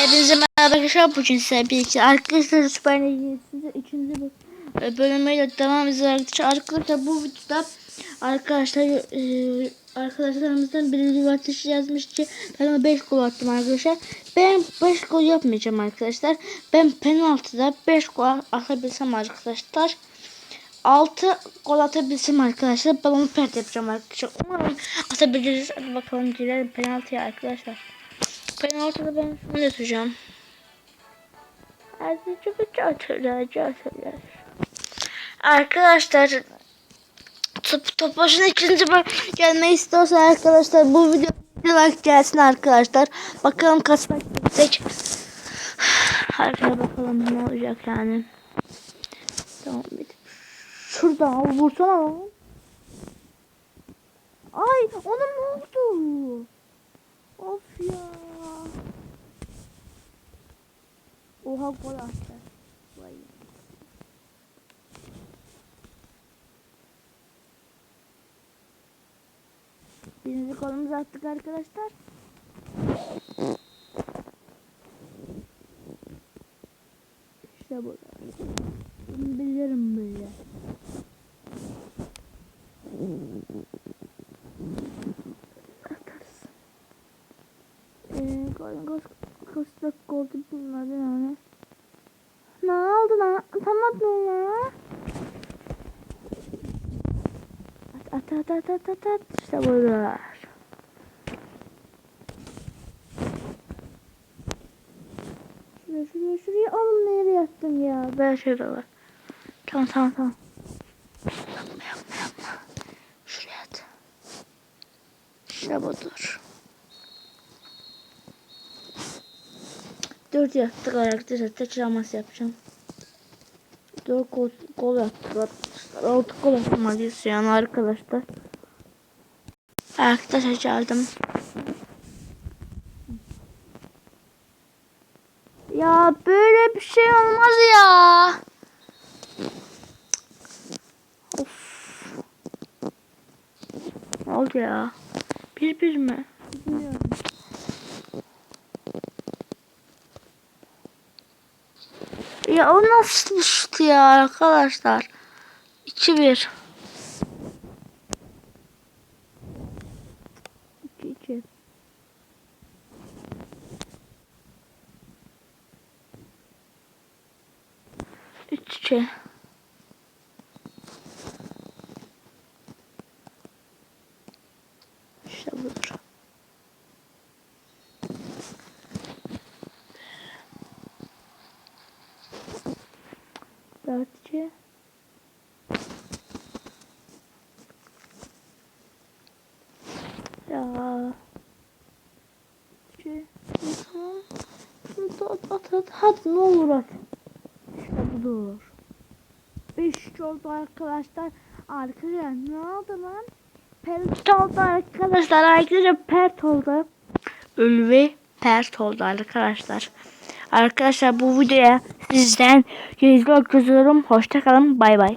Hepinize merhaba arkadaşlar. Bugün size bir iki arkadaşlar Süper size üçüncü bu e, bölümüyle devam edeceğiz arkadaşlar. Arkadaşlar bu videoda arkadaşlar e, arkadaşlarımızdan biri Livatis yazmış ki ben ona 5 gol attım arkadaşlar. Ben 5 gol yapmayacağım arkadaşlar. Ben penaltıda 5 gol atabilsem arkadaşlar. 6 gol atabilsem arkadaşlar. Ben onu pert yapacağım arkadaşlar. Umarım atabiliriz. Hadi bakalım girelim penaltıya arkadaşlar. Penaltıda ben şunu yapacağım. Azıcık hatırlayacağız. Arkadaşlar top, top başına ikinci bölüm gelmeyi istiyorsa arkadaşlar bu video like gelsin arkadaşlar. Bakalım kaç like gelecek. Arkadaşlar bakalım ne olacak yani. Tamam bir Şuradan vursana. Ay ona ne oldu? Of ya. Oha gol attı. Vay. Birinci golümüzü attık arkadaşlar. İşte bu. Bunu bilirim böyle. Atarız. Eee gol gol kaç dakika oldu bunlar yani. Ne oldu lan? Atamadın lan. At at at at at at. İşte budur. Şuraya şuraya şuraya alın nereye yattım ya. Ben şurada var. Tamam tamam tamam. Yapma yapma yapma. Şuraya at. İşte budur. Dört yaptık arkadaşlar. Tekrarlaması yapacağım. Dört gol, gol yaptık arkadaşlar. Altı gol atmalıyız yani arkadaşlar. Arkadaşlar geldim. Ya böyle bir şey olmaz ya. Of. Ne oldu ya? Bir bir mi? Bilmiyorum. Ya o nasıl şut ya arkadaşlar? 2-1. 2-2. Üç iki. İşte budur. İki. Ya. Şey, tamam. Da at at at. Hadi ne olur at. İşte budur. Beş oldu arkadaşlar. Arkadaşlar ne oldu lan? Pert oldu arkadaşlar. Arkadaşlar pert oldu. Ölü pert oldu arkadaşlar. Arkadaşlar bu videoya sizden yüzlük yazıyorum. Hoşçakalın. Bay bay.